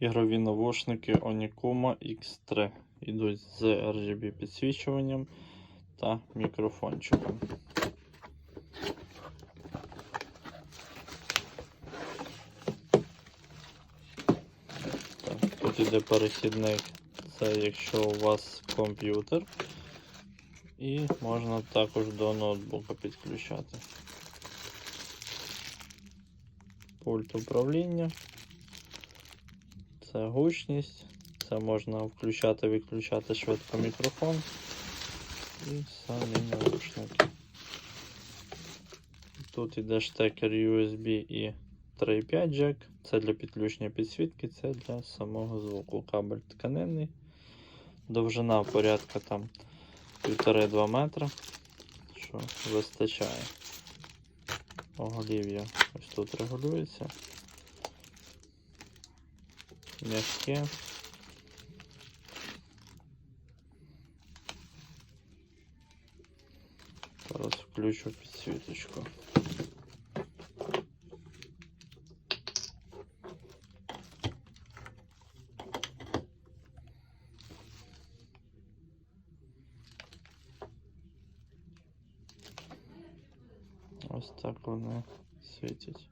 Ігрові навушники Onikuma X3 йдуть з RGB підсвічуванням та мікрофончиком. Так, тут іде перехідник. Це якщо у вас комп'ютер. І можна також до ноутбука підключати. Пульт управління. Це гучність. Це можна включати, виключати швидко мікрофон. І самі наушники. Тут іде штекер USB і 3.5 джек. Це для підключення підсвітки, це для самого звуку. Кабель тканинний. Довжина порядка там 1,5-2 метра, що вистачає. Оголів'я ось тут регулюється. М'яке. Зараз включу підсвіточку. Ось так вони світять.